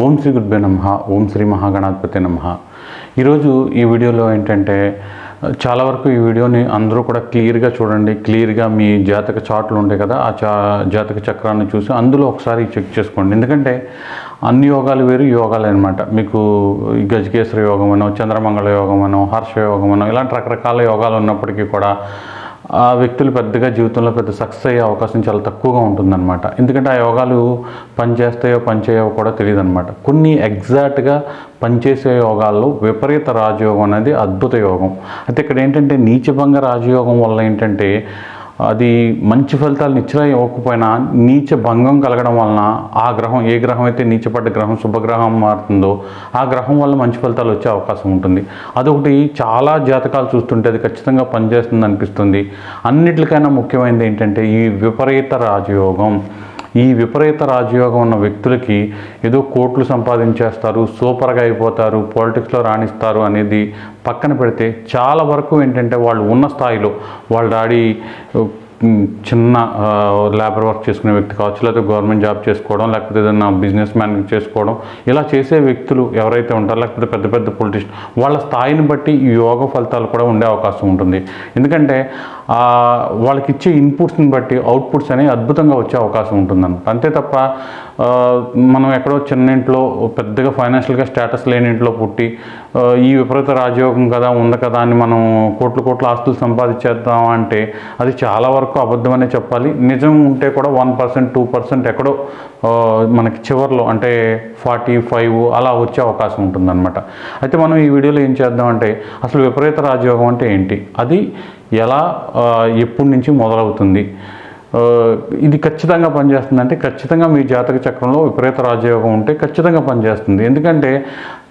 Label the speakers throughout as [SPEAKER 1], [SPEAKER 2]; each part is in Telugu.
[SPEAKER 1] ఓం శ్రీ గురుభ్యో నమ ఓం శ్రీ మహాగణాధిపతి నమ. ఈరోజు ఈ వీడియోలో ఏంటంటే చాలా వరకు ఈ వీడియోని అందరూ కూడా క్లియర్గా చూడండి. క్లియర్గా మీ జాతక చార్ట్లు ఉంటాయి కదా ఆ చా జాతక చక్రాన్ని చూసి అందులో ఒకసారి చెక్ చేసుకోండి. ఎందుకంటే అన్ని యోగాలు వేరు యోగాలు అనమాట మీకు గజకేశ్వర యోగమనో చంద్రమంగళ యోగమనో హర్ష యోగమనో ఇలాంటి రకరకాల యోగాలు ఉన్నప్పటికీ కూడా ఆ వ్యక్తులు పెద్దగా జీవితంలో పెద్ద సక్సెస్ అయ్యే అవకాశం చాలా తక్కువగా ఉంటుందన్నమాట. ఎందుకంటే ఆ యోగాలు పనిచేస్తాయో పనిచేయవో కూడా తెలియదు అనమాట కొన్ని ఎగ్జాక్ట్గా పనిచేసే యోగాల్లో విపరీత రాజయోగం అనేది అద్భుత యోగం. అయితే ఇక్కడ ఏంటంటే నీచభంగ రాజయోగం వల్ల ఏంటంటే అది మంచి ఫలితాలు నిచ్చిన ఇవ్వకపోయినా నీచ భంగం కలగడం వలన ఆ గ్రహం ఏ గ్రహం అయితే నీచపడ్డ గ్రహం శుభగ్రహం మారుతుందో ఆ గ్రహం వల్ల మంచి ఫలితాలు వచ్చే అవకాశం ఉంటుంది. అదొకటి చాలా జాతకాలు చూస్తుంటే అది ఖచ్చితంగా పనిచేస్తుంది అనిపిస్తుంది అన్నిటికైనా ముఖ్యమైనది ఏంటంటే ఈ విపరీత రాజయోగం. ఈ విపరీత రాజయోగం ఉన్న వ్యక్తులకి ఏదో కోట్లు సంపాదించేస్తారు సూపర్గా అయిపోతారు పాలిటిక్స్లో రాణిస్తారు అనేది పక్కన పెడితే చాలా వరకు ఏంటంటే వాళ్ళు ఉన్న స్థాయిలో వాళ్ళ డాడీ చిన్న లేబర్ వర్క్ చేసుకునే వ్యక్తి కావచ్చు లేకపోతే గవర్నమెంట్ జాబ్ చేసుకోవడం లేకపోతే ఏదైనా బిజినెస్ మ్యాన్ చేసుకోవడం ఇలా చేసే వ్యక్తులు ఎవరైతే ఉంటారో లేకపోతే పెద్ద పెద్ద పొలిటీషియన్ వాళ్ళ స్థాయిని బట్టి ఈ యోగ ఫలితాలు కూడా ఉండే అవకాశం ఉంటుంది. ఎందుకంటే వాళ్ళకి ఇచ్చే ఇన్పుట్స్ని బట్టి అవుట్పుట్స్ అనేవి అద్భుతంగా వచ్చే అవకాశం ఉంటుందన్నమాట. అంతే తప్ప మనం ఎక్కడో చిన్న ఇంట్లో పెద్దగా ఫైనాన్షియల్గా స్టేటస్ లేని ఇంట్లో పుట్టి ఈ విపరీత రాజయోగం కదా ఉంది కదా అని మనం కోట్లు కోట్ల ఆస్తులు సంపాదించేద్దాం అంటే అది చాలా వరకు అబద్ధమనే చెప్పాలి. నిజం ఉంటే కూడా వన్ పర్సెంట్ టూ పర్సెంట్ ఎక్కడో మనకి చివరిలో అంటే ఫార్టీ ఫైవ్ అలా వచ్చే అవకాశం ఉంటుందన్నమాట. అయితే మనం ఈ వీడియోలో ఏం చేద్దామంటే అసలు విపరీత రాజయోగం అంటే ఏంటి? అది ఎలా ఎప్పటి నుంచి మొదలవుతుంది? ఇది ఖచ్చితంగా పనిచేస్తుంది అంటే ఖచ్చితంగా మీ జాతక చక్రంలో విపరీత రాజయోగం ఉంటే ఖచ్చితంగా పనిచేస్తుంది. ఎందుకంటే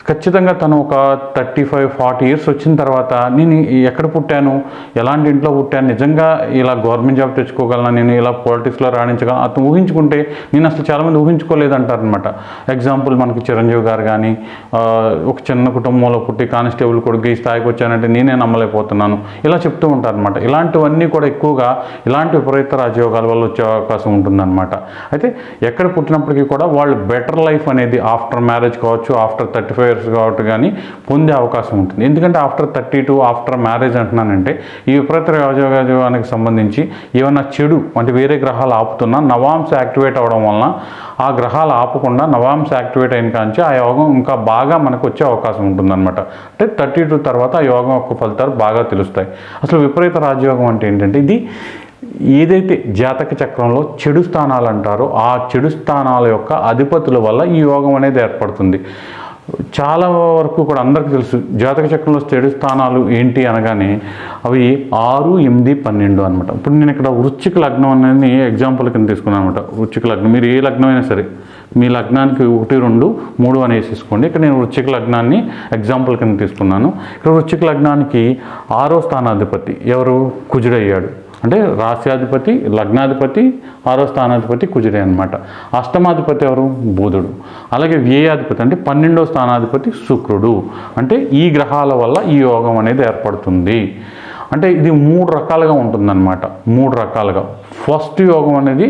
[SPEAKER 1] ఖచ్చితంగా తను ఒక థర్టీ ఫైవ్ ఫార్టీ ఇయర్స్ వచ్చిన తర్వాత నేను ఎక్కడ పుట్టాను ఎలాంటి ఇంట్లో పుట్టాను నిజంగా ఇలా గవర్నమెంట్ జాబ్ తెచ్చుకోగలను నేను ఇలా పాలిటిక్స్లో రాణించగలను అతను ఊహించుకుంటే నేను అసలు చాలామంది ఊహించుకోలేదంటారనమాట ఎగ్జాంపుల్ మనకి చిరంజీవి గారు కానీ ఒక చిన్న కుటుంబంలో పుట్టి కానిస్టేబుల్ కొడుకు ఈ స్థాయికి వచ్చానంటే నేనే నమ్మలేకపోతున్నాను. ఇలా చెప్తూ ఉంటారనమాట ఇలాంటివన్నీ కూడా ఎక్కువగా ఇలాంటి విపరీత రాజయోగాల వల్ల వచ్చే అవకాశం ఉంటుందన్నమాట. అయితే ఎక్కడ పుట్టినప్పటికీ కూడా వాళ్ళు బెటర్ లైఫ్ అనేది ఆఫ్టర్ మ్యారేజ్ కావచ్చు ఆఫ్టర్ థర్టీ ఫైవ్ ఇయర్స్ కాబట్టి కానీ పొందే అవకాశం ఉంటుంది. ఎందుకంటే after thirty two after marriage అంటున్నానంటే ఈ విపరీత రాజయోగానికి సంబంధించి ఏమైనా చెడు అంటే వేరే గ్రహాలు ఆపుతున్నా నవాంశ యాక్టివేట్ అవడం వలన ఆ గ్రహాలు ఆపకుండా నవాంశ యాక్టివేట్ అయిన కాంచి ఆ యోగం ఇంకా బాగా మనకు వచ్చే అవకాశం ఉంటుందన్నమాట. అంటే థర్టీ టూ తర్వాత ఆ యోగం యొక్క ఫలితాలు బాగా తెలుస్తాయి. అసలు విపరీత రాజయోగం అంటే ఏంటంటే ఇది ఏదైతే జాతక చక్రంలో చెడు స్థానాలు అంటారో ఆ చెడు స్థానాల యొక్క అధిపతుల వల్ల ఈ యోగం అనేది ఏర్పడుతుంది. చాలా వరకు కూడా అందరికీ తెలుసు. జాతక చక్రంలో చెడు స్థానాలు ఏంటి అనగానే అవి ఆరు ఎనిమిది పన్నెండు అనమాట ఇప్పుడు నేను ఇక్కడ వృశ్చిక లగ్నం అనేది ఎగ్జాంపుల్ కింద తీసుకున్నాను అనమాట వృశ్చిక లగ్నం. మీరు ఏ లగ్నం అయినా సరే మీ లగ్నానికి ఒకటి రెండు మూడు అని వేసేసుకోండి ఇక్కడ నేను వృశ్చిక లగ్నాన్ని ఎగ్జాంపుల్ కింద తీసుకున్నాను. ఇక్కడ వృశ్చిక లగ్నానికి ఆరో స్థానాధిపతి ఎవరు? కుజుడయ్యాడు. అంటే రాశ్యాధిపతి లగ్నాధిపతి ఆరో స్థానాధిపతి కుజుడే అనమాట అష్టమాధిపతి ఎవరు? బుధుడు. అలాగే వ్యయాధిపతి అంటే పన్నెండో స్థానాధిపతి శుక్రుడు. అంటే ఈ గ్రహాల వల్ల ఈ యోగం అనేది ఏర్పడుతుంది. అంటే ఇది మూడు రకాలుగా ఉంటుందన్నమాట. మూడు రకాలుగా. ఫస్ట్ యోగం అనేది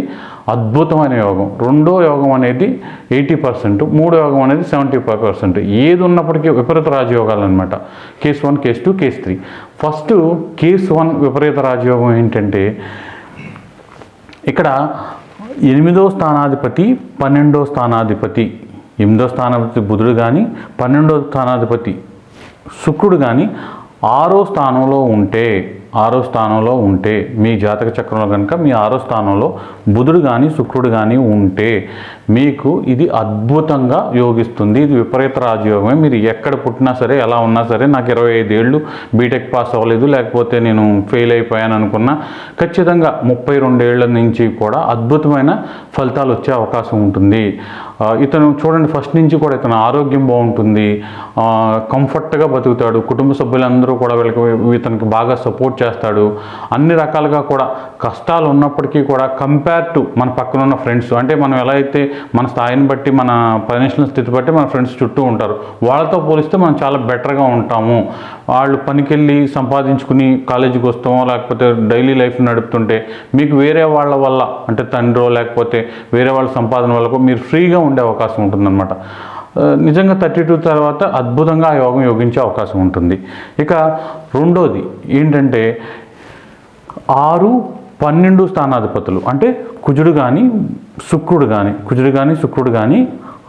[SPEAKER 1] అద్భుతమైన యోగం. రెండో యోగం అనేది ఎయిటీ పర్సెంట్. మూడో యోగం అనేది సెవెంటీ ఫైవ్ పర్సెంట్. ఏది ఉన్నప్పటికీ విపరీత రాజయోగాలు అనమాట case one case two case three first case one విపరీత రాజయోగం ఏంటంటే ఇక్కడ ఎనిమిదో స్థానాధిపతి పన్నెండో స్థానాధిపతి. ఎనిమిదో స్థానాధిపతి బుధుడు కానీ పన్నెండో స్థానాధిపతి శుక్రుడు కానీ ఆరో స్థానంలో ఉంటే ఆరో స్థానంలో ఉంటే మీ జాతక చక్రంలో కనుక మీ ఆరో స్థానంలో బుధుడు కానీ శుక్రుడు కానీ ఉంటే మీకు ఇది అద్భుతంగా యోగిస్తుంది. ఇది విపరీత రాజయోగమే. మీరు ఎక్కడ పుట్టినా సరే ఎలా ఉన్నా సరే నాకు ఇరవై ఐదేళ్ళు బీటెక్ పాస్ అవ్వలేదు లేకపోతే నేను ఫెయిల్ అయిపోయాను అనుకున్నా ఖచ్చితంగా ముప్పై రెండేళ్ళ నుంచి కూడా అద్భుతమైన ఫలితాలు వచ్చే అవకాశం ఉంటుంది. ఇతను చూడండి ఫస్ట్ నుంచి కూడా ఇతను ఆరోగ్యం బాగుంటుంది. కంఫర్ట్గా బతుకుతాడు. కుటుంబ సభ్యులందరూ కూడా వీళ్ళకి ఇతనికి బాగా సపోర్ట్ చేస్తాడు. అన్ని రకాలుగా కూడా కష్టాలు ఉన్నప్పటికీ కూడా కంపేర్ టు మన పక్కన ఉన్న ఫ్రెండ్స్ అంటే మనం ఎలా అయితే మన స్థాయిని బట్టి మన ఫైనాన్షియల్ స్థితి బట్టి మన ఫ్రెండ్స్ చుట్టూ ఉంటారు. వాళ్ళతో పోలిస్తే మనం చాలా బెటర్గా ఉంటాము. వాళ్ళు పనికెళ్ళి సంపాదించుకుని కాలేజీకి వస్తామో లేకపోతే డైలీ లైఫ్ నడుపుతుంటే మీకు వేరే వాళ్ళ వల్ల అంటే తండ్రో లేకపోతే వేరే వాళ్ళ సంపాదన వల్ల మీరు ఫ్రీగా ఉండే అవకాశం ఉంటుందన్నమాట. నిజంగా థర్టీ టూ తర్వాత అద్భుతంగా ఆ యోగం యోగించే అవకాశం ఉంటుంది. ఇక రెండోది ఏంటంటే ఆరు పన్నెండు స్థానాధిపతులు. అంటే కుజుడు కానీ శుక్రుడు కానీ కుజుడు కానీ శుక్రుడు కానీ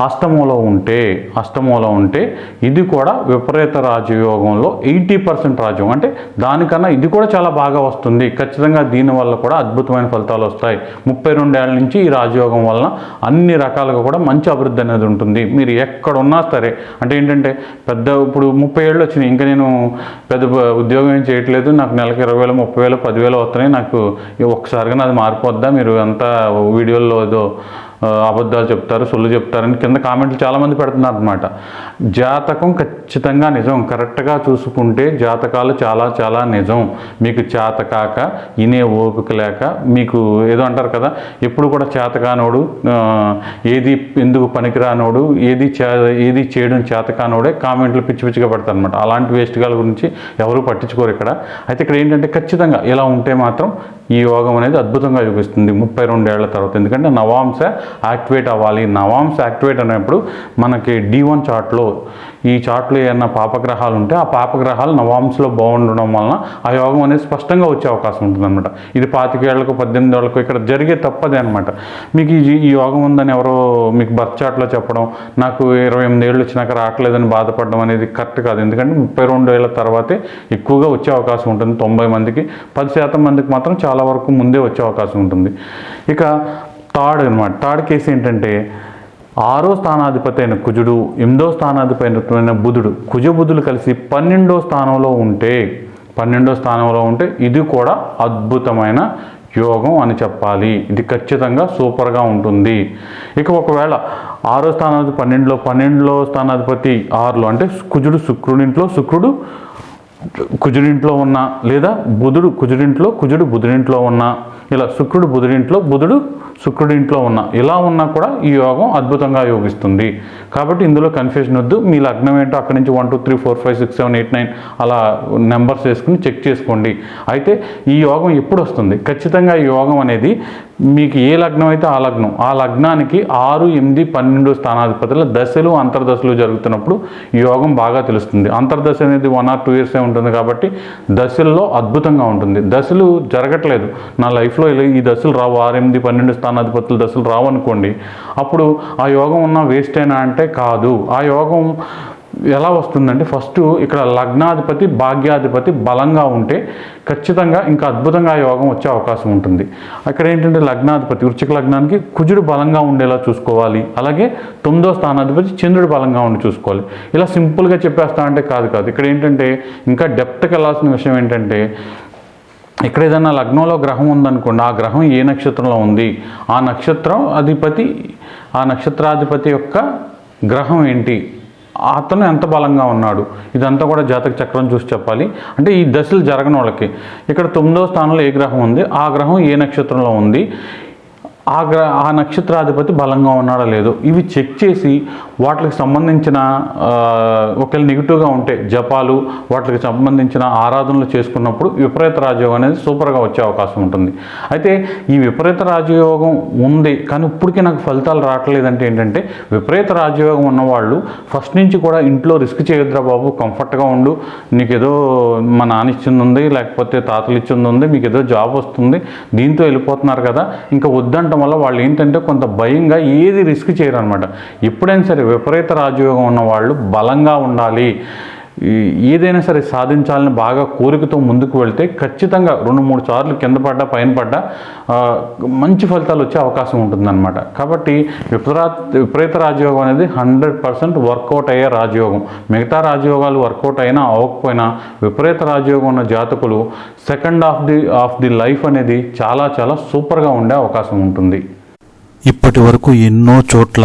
[SPEAKER 1] అష్టమంలో ఉంటే అష్టమంలో ఉంటే ఇది కూడా విపరీత రాజయోగంలో ఎయిటీ పర్సెంట్ రాజయోగం. అంటే దానికన్నా ఇది కూడా చాలా బాగా వస్తుంది. ఖచ్చితంగా దీనివల్ల కూడా అద్భుతమైన ఫలితాలు వస్తాయి. ముప్పై రెండేళ్ళ నుంచి ఈ రాజయోగం వలన అన్ని రకాలుగా కూడా మంచి అభివృద్ధి అనేది ఉంటుంది. మీరు ఎక్కడ ఉన్నా సరే అంటే ఏంటంటే పెద్ద ఇప్పుడు ముప్పై ఏళ్ళు వచ్చినాయి. ఇంకా నేను పెద్ద ఉద్యోగం ఏం చేయట్లేదు. నాకు నెలకు ఇరవై వేలు ముప్పై వేలు పదివేలు వస్తున్నాయి. నాకు ఒకసారిగా ఒక్కసారిగా నాది మారిపోద్దా? మీరు అంతా వీడియోల్లో ఏదో అబద్ధాలు చెప్తారు సొల్లు చెప్తారని కింద కామెంట్లు చాలామంది పెడుతున్నారు అనమాట జాతకం ఖచ్చితంగా నిజం. కరెక్ట్గా చూసుకుంటే జాతకాలు చాలా చాలా నిజం. మీకు చేతకాక ఇనే ఓపిక లేక మీకు ఏదో అంటారు కదా ఎప్పుడు కూడా చేతకానోడు ఏది ఎందుకు పనికిరానోడు ఏది చే ఏది చేయడం చేతకానోడే కామెంట్లు పిచ్చి పిచ్చిగా పెడతారు అనమాట అలాంటి వేస్ట్గాల గురించి ఎవరు పట్టించుకోరు ఇక్కడ. అయితే ఇక్కడ ఏంటంటే ఖచ్చితంగా ఇలా ఉంటే మాత్రం ఈ యోగం అనేది అద్భుతంగా చూపిస్తుంది ముప్పై రెండేళ్ళ తర్వాత. ఎందుకంటే నవాంశ యాక్టివేట్ అవ్వాలి. నవాంస్ యాక్టివేట్ అయినప్పుడు మనకి డి వన్ చార్ట్లో ఈ చార్ట్లో ఏమైనా పాపగ్రహాలు ఉంటే ఆ పాపగ్రహాలు నవాంస్లో బాగుండడం వలన ఆ యోగం అనేది స్పష్టంగా వచ్చే అవకాశం ఉంటుందన్నమాట. ఇది పాతికేళ్ళకు పద్దెనిమిది ఏళ్ళకు ఇక్కడ జరిగే తప్పదే అనమాట మీకు ఈ యోగం ఉందని ఎవరో మీకు బర్త్ చార్ట్లో చెప్పడం నాకు ఇరవై ఎనిమిది ఏళ్ళు వచ్చినాక రావట్లేదని బాధపడడం అనేది కరెక్ట్ కాదు. ఎందుకంటే ముప్పై రెండు ఏళ్ళ తర్వాతే ఎక్కువగా వచ్చే అవకాశం ఉంటుంది. తొంభై మందికి పది శాతం మందికి మాత్రం చాలా వరకు ముందే వచ్చే అవకాశం ఉంటుంది. ఇక థర్డ్ అనమాట థర్డ్ కేసు ఏంటంటే ఆరో స్థానాధిపతి అయిన కుజుడు ఎనిమిదో స్థానాధిపతి అయిన బుధుడు కుజ బుధులు కలిసి పన్నెండో స్థానంలో ఉంటే పన్నెండో స్థానంలో ఉంటే ఇది కూడా అద్భుతమైన యోగం అని చెప్పాలి. ఇది ఖచ్చితంగా సూపర్గా ఉంటుంది. ఇక ఒకవేళ ఆరో స్థానాధిపతి పన్నెండులో పన్నెండులో స్థానాధిపతి ఆరులో అంటే కుజుడు శుక్రుడింట్లో శుక్రుడు కుజుడింట్లో ఉన్న లేదా బుధుడు కుజుడింట్లో కుజుడు బుధుడింట్లో ఉన్న ఇలా శుక్రుడు బుధుడింట్లో బుధుడు శుక్రుడింట్లో ఉన్న ఇలా ఉన్నా కూడా ఈ యోగం అద్భుతంగా యోగిస్తుంది. కాబట్టి ఇందులో కన్ఫ్యూజన్ వద్దు. మీ లగ్నం ఏంటో అక్కడి నుంచి one two three four five six seven eight nine అలా నెంబర్స్ వేసుకుని చెక్ చేసుకోండి. అయితే ఈ యోగం ఎప్పుడు వస్తుంది? ఖచ్చితంగా ఈ యోగం అనేది మీకు ఏ లగ్నం అయితే ఆ లగ్నం ఆ లగ్నానికి ఆరు ఎనిమిది పన్నెండు స్థానాధిపతుల దశలు అంతర్దశలు జరుగుతున్నప్పుడు ఈ యోగం బాగా తెలుస్తుంది. అంతర్దశ అనేది వన్ ఆర్ టూ ఇయర్సే ఉంటుంది కాబట్టి దశల్లో అద్భుతంగా ఉంటుంది. దశలు జరగట్లేదు. నా లైఫ్ లైఫ్లో ఈ దశలు రావు. ఆరెనిమిది పన్నెండు స్థానాధిపతుల దశలు రావు అనుకోండి. అప్పుడు ఆ యోగం ఉన్న వేస్ట్ అయినా అంటే కాదు. ఆ యోగం ఎలా వస్తుందంటే ఫస్ట్ ఇక్కడ లగ్నాధిపతి భాగ్యాధిపతి బలంగా ఉంటే ఖచ్చితంగా ఇంకా అద్భుతంగా ఆ యోగం వచ్చే అవకాశం ఉంటుంది. అక్కడ ఏంటంటే లగ్నాధిపతి వృచ్చిక లగ్నానికి కుజుడు బలంగా ఉండేలా చూసుకోవాలి. అలాగే తొమ్మిదో స్థానాధిపతి చంద్రుడు బలంగా ఉండి చూసుకోవాలి. ఇలా సింపుల్గా చెప్పేస్తా అంటే కాదు కాదు. ఇక్కడ ఏంటంటే ఇంకా డెప్త్కి వెళ్ళాల్సిన విషయం ఏంటంటే ఇక్కడ ఏదైనా లగ్నంలో గ్రహం ఉందనుకోండి ఆ గ్రహం ఏ నక్షత్రంలో ఉంది? ఆ నక్షత్రం అధిపతి ఆ నక్షత్రాధిపతి యొక్క గ్రహం ఏంటి? అతను ఎంత బలంగా ఉన్నాడు? ఇదంతా కూడా జాతక చక్రం చూసి చెప్పాలి. అంటే ఈ దశలు జరగని వాళ్ళకి ఇక్కడ తొమ్మిదో స్థానంలో ఏ గ్రహం ఉంది? ఆ గ్రహం ఏ నక్షత్రంలో ఉంది? ఆ గ్ర ఆ నక్షత్రాధిపతి బలంగా ఉన్నాడో లేదో ఇవి చెక్ చేసి వాటికి సంబంధించిన ఒకవేళ నెగిటివ్గా ఉంటే జపాలు వాటికి సంబంధించిన ఆరాధనలు చేసుకున్నప్పుడు విపరీత రాజయోగం అనేది సూపర్గా వచ్చే అవకాశం ఉంటుంది. అయితే ఈ విపరీత రాజయోగం ఉంది కానీ ఇప్పటికీ నాకు ఫలితాలు రావట్లేదంటే ఏంటంటే విపరీత రాజయోగం ఉన్నవాళ్ళు ఫస్ట్ నుంచి కూడా ఇంట్లో రిస్క్ చేయొద్దురా బాబు కంఫర్ట్గా ఉండు నీకు ఏదో మా నాన్న ఇచ్చింది ఉంది లేకపోతే తాతలు ఇచ్చింది ఉంది మీకు ఏదో జాబ్ వస్తుంది దీంతో వెళ్ళిపోతున్నారు కదా ఇంకా వద్దంటం వల్ల వాళ్ళు ఏంటంటే కొంత భయంగా ఏది రిస్క్ చేయరు అనమాట ఎప్పుడైనా సరే విపరీత రాజయోగం ఉన్న వాళ్ళు బలంగా ఉండాలి. ఏదైనా సరే సాధించాలని బాగా కోరికతో ముందుకు వెళ్తే ఖచ్చితంగా రెండు మూడు సార్లు కింద పడ్డా పైన పడ్డా మంచి ఫలితాలు వచ్చే అవకాశం ఉంటుందన్నమాట. కాబట్టి విపరా విపరీత రాజయోగం అనేది హండ్రెడ్ పర్సెంట్ వర్కౌట్ అయ్యే రాజయోగం. మిగతా రాజయోగాలు వర్కౌట్ అయినా అవ్వకపోయినా విపరీత రాజయోగం ఉన్న జాతకులు second of the of the life అనేది చాలా చాలా సూపర్గా ఉండే అవకాశం ఉంటుంది.
[SPEAKER 2] ఇప్పటి వరకు ఎన్నో చోట్ల